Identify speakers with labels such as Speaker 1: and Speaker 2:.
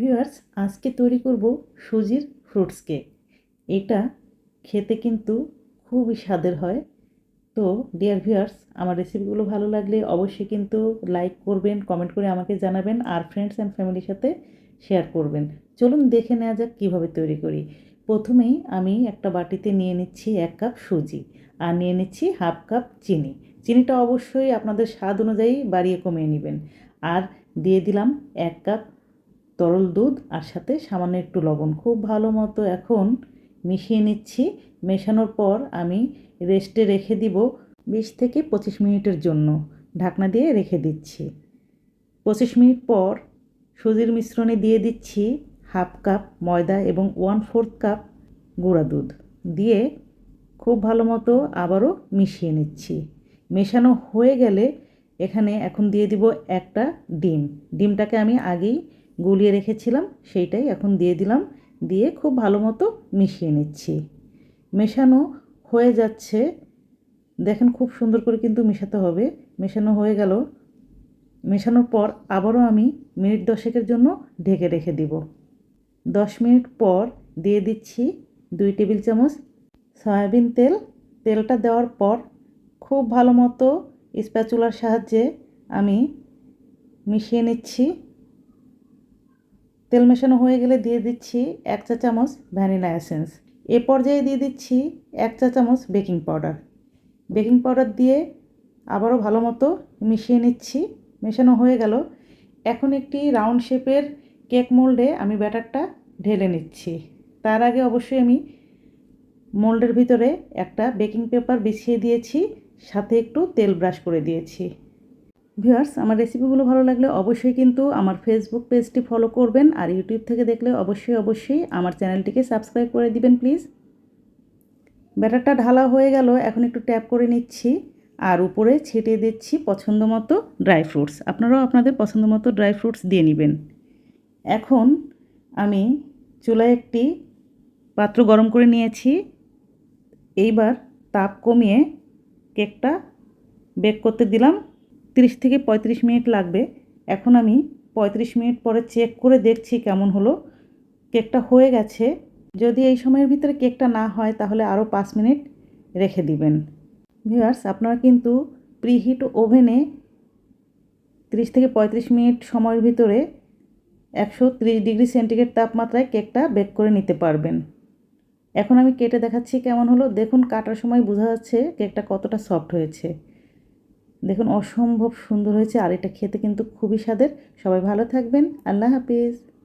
Speaker 1: Viewers আজকে তৈরি করব সুজির ফ্রুটস কেক এটা খেতে কিন্তু খুবই স্বাদের হয়। তো ডিয়ার ভিউয়ার্স আমার রেসিপিগুলো ভালো লাগলে অবশ্যই কিন্তু লাইক করবেন কমেন্ট করে আমাকে জানাবেন, আর ফ্রেন্ডস অ্যান্ড ফ্যামিলির সাথে শেয়ার করবেন। চলুন দেখে নেওয়া যাক কীভাবে তৈরি করি। প্রথমেই আমি একটা বাটিতে নিয়ে নিচ্ছি এক কাপ সুজি, আর নিয়ে নিচ্ছি হাফ কাপ চিনি। চিনিটা অবশ্যই আপনাদের স্বাদ অনুযায়ী বাড়িয়ে কমিয়ে নেবেন। আর দিয়ে দিলাম এক কাপ তরল দুধ আর সাথে সামান্য একটু লবণ। খুব ভালো মতো এখন মিশিয়ে নিচ্ছি। মেশানোর পর আমি রেস্টে রেখে দিব বিশ থেকে পঁচিশ মিনিটের জন্য। ঢাকনা দিয়ে রেখে দিচ্ছি। পঁচিশ মিনিট পর সুজির মিশ্রণে দিয়ে দিচ্ছি হাফ কাপ ময়দা এবং ওয়ান ফোর্থ কাপ গুঁড়া দুধ। দিয়ে খুব ভালো মতো আবারও মিশিয়ে নিচ্ছি। মেশানো হয়ে গেলে এখানে এখন দিয়ে দিব একটা ডিম। ডিমটাকে আমি আগেই গুলিয়ে রেখেছিলাম, সেইটাই এখন দিয়ে দিলাম। দিয়ে খুব ভালো মতো মিশিয়ে নিচ্ছি। মেশানো হয়ে যাচ্ছে। দেখেন খুব সুন্দর করে কিন্তু মেশাতে হবে। মেশানো হয়ে গেল। মেশানোর পর আবারও আমি মিনিট দশেকের জন্য ঢেকে রেখে দিব। দশ মিনিট পর দিয়ে দিচ্ছি দুই টেবিল চামচ সয়াবিন তেল। তেলটা দেওয়ার পর খুব ভালো মতো স্প্যাচুলার সাহায্যে আমি মিশিয়ে নিচ্ছি। তেল মেশানো হয়ে গেলে দিয়ে দিচ্ছি এক চা চামচ ভ্যানিলা এসেন্স। এ পর্যায়ে দিয়ে দিচ্ছি এক চা চামচ বেকিং পাউডার। বেকিং পাউডার দিয়ে আবারও ভালো মতো মিশিয়ে নিচ্ছি। মেশানো হয়ে গেল। এখন একটি রাউন্ড শেপের কেক মোল্ডে আমি ব্যাটারটা ঢেলে নিচ্ছি। তার আগে অবশ্যই আমি মোল্ডের ভিতরে একটা বেকিং পেপার বিছিয়ে দিয়েছি, সাথে একটু তেল ব্রাশ করে দিয়েছি। ভিউয়ার্স, আমার রেসিপিগুলো ভালো লাগলে অবশ্যই কিন্তু আমার ফেসবুক পেজটি ফলো করবেন আর ইউটিউব থেকে দেখলে অবশ্যই অবশ্যই আমার চ্যানেলটিকে সাবস্ক্রাইব করে দিবেন প্লিজ ব্যাটারটা ঢালা হয়ে গেল, এখন একটু ট্যাপ করে নিচ্ছি আর উপরে ছিটিয়ে দিচ্ছি পছন্দ মতো ড্রাই ফ্রুটস আপনারাও আপনাদের পছন্দ মতো ড্রাই ফ্রুটস দিয়ে নেবেন। এখন আমি চুলায় একটি পাত্র গরম করে নিয়েছি। এইবার তাপ কমিয়ে কেকটা বেক করতে দিলাম। তিরিশ থেকে পঁয়ত্রিশ মিনিট লাগবে। এখন আমি পঁয়ত্রিশ মিনিট পরে চেক করে দেখছি কেমন হলো। কেকটা হয়ে গেছে। যদি এই সময়ের ভিতরে কেকটা না হয়, তাহলে আরও পাঁচ মিনিট রেখে দিবেন। ভিউয়ার্স, আপনারা কিন্তু প্রিহিট ওভেনে তিরিশ থেকে পঁয়ত্রিশ মিনিট সময়ের ভিতরে একশো ত্রিশ ডিগ্রি সেন্টিগ্রেড তাপমাত্রায় কেকটা বেক করে নিতে পারবেন। এখন আমি কেটে দেখাচ্ছি কেমন হলো। দেখুন, কাটার সময় বোঝা যাচ্ছে কেকটা কতটা সফট হয়েছে। দেখুন, অসম্ভব সুন্দর হয়েছে আর এটা খেতে কিন্তু খুবই স্বাদের। সবাই ভালো থাকবেন। আল্লাহ হাফিজ।